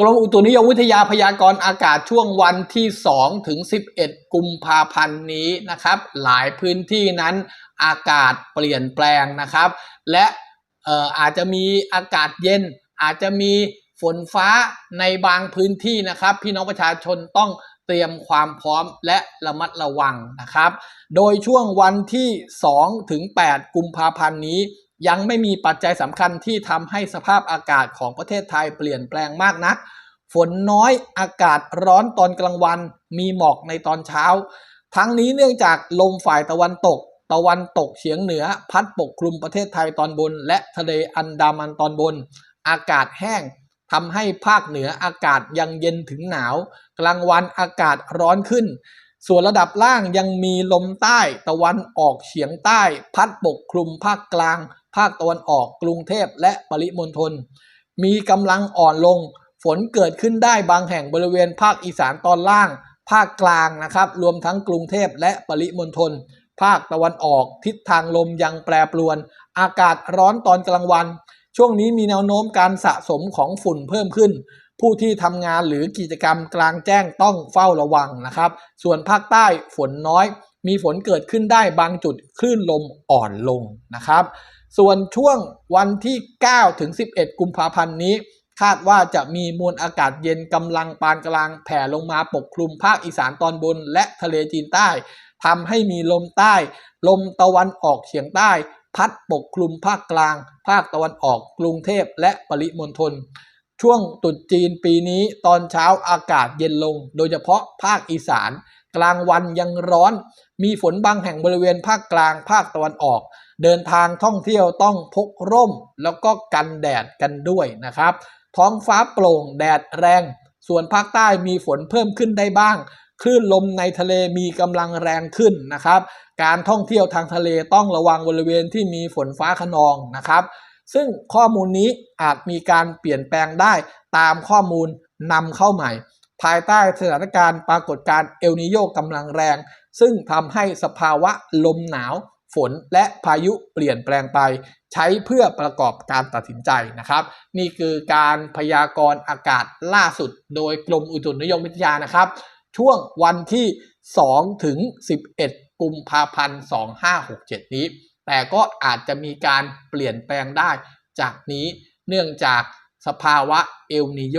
กรมอุตุนิยมวิทยาพยากรณ์อากาศช่วงวันที่ 2 ถึง 11 กุมภาพันธ์นี้นะครับ หลายพื้นที่นั้นอากาศเปลี่ยนแปลงนะครับ และอาจจะมีอากาศเย็น อาจจะมีฝนฟ้าในบางพื้นที่นะครับ พี่น้องประชาชนต้องเตรียมความพร้อมและระมัดระวังนะครับ โดยช่วงวันที่ 2 ถึง 8 กุมภาพันธ์นี้ ยังไม่มีปัจจัยสำคัญที่ทำให้สภาพอากาศของประเทศไทยเปลี่ยนแปลงมากนัก ฝนน้อยอากาศร้อนตอนกลางวัน มีหมอกในตอนเช้า ทั้งนี้เนื่องจากลมฝ่ายตะวันตก ตะวันตกเฉียงเหนือ พัดปกคลุมประเทศไทยตอนบน และทะเลอันดามันตอนบน อากาศแห้งทำให้ภาคเหนืออากาศยังเย็นถึงหนาว กลางวันอากาศร้อนขึ้น ส่วนระดับล่างยังมีลมใต้ตะวันออกเฉียงใต้ พัดปกคลุมภาคกลาง ภาคตะวันออกกรุงเทพและปริมณฑลมีกำลังอ่อนลง ฝนเกิดขึ้นได้บางแห่งบริเวณภาคอีสานตอนล่าง ภาคกลางนะครับ รวมทั้งกรุงเทพและปริมณฑลภาคตะวันออกทิศทางลมยังแปรปรวน อากาศร้อนตอนกลางวัน ช่วงนี้มีแนวโน้มการสะสมของฝุ่นเพิ่มขึ้น ผู้ที่ทำงานหรือกิจกรรมกลางแจ้งต้องเฝ้าระวังนะครับ ส่วนภาคใต้ฝนน้อย มีฝนเกิดขึ้นได้บางจุดคลื่นลมอ่อนลงนะครับ ส่วนช่วงวันที่ 9 ถึง 11 กุมภาพันธ์นี้ คาดว่าจะมีมวลอากาศเย็นกำลังปานกลางแผ่ลงมาปกคลุมภาคอีสานตอนบนและทะเลจีนใต้ทำให้มีลมใต้ ลมตะวันออกเฉียงใต้ พัดปกคลุมภาคกลาง ภาคตะวันออกกรุงเทพและปริมณฑล ช่วงตรุษจีนปีนี้ตอนเช้าอากาศเย็นลง โดยเฉพาะภาคอีสาน กลางวันยังร้อน มีฝนบางแห่งบริเวณภาคกลางภาคตะวันออก เดินทางท่องเที่ยวต้องพกร่ม แล้วก็กันแดดกันด้วยนะครับ ท้องฟ้าโปร่งแดดแรง ส่วนภาคใต้มีฝนเพิ่มขึ้นได้บ้าง คลื่นลมในทะเลมีกำลังแรงขึ้นนะครับ การท่องเที่ยวทางทะเลต้องระวังบริเวณที่มีฝนฟ้าขนองนะครับ ซึ่งข้อมูลนี้อาจมีการเปลี่ยนแปลงได้ตามข้อมูลนำเข้าใหม่ ภายใต้สถานการณ์ปรากฏการณ์เอลนิโยกำลังแรง ซึ่งทำให้สภาวะลมหนาวฝนและพายุเปลี่ยนแปลงไป ใช้เพื่อประกอบการตัดสินใจนะครับ นี่คือการพยากรณ์อากาศล่าสุด โดยกรมอุตุนิยมวิทยานะครับ ช่วงวันที่ 2 ถึง 11 กุมภาพันธ์ 2567 นี้ แต่ก็อาจจะมีการเปลี่ยนแปลงได้จากนี้เนื่องจากสภาวะเอลนิโย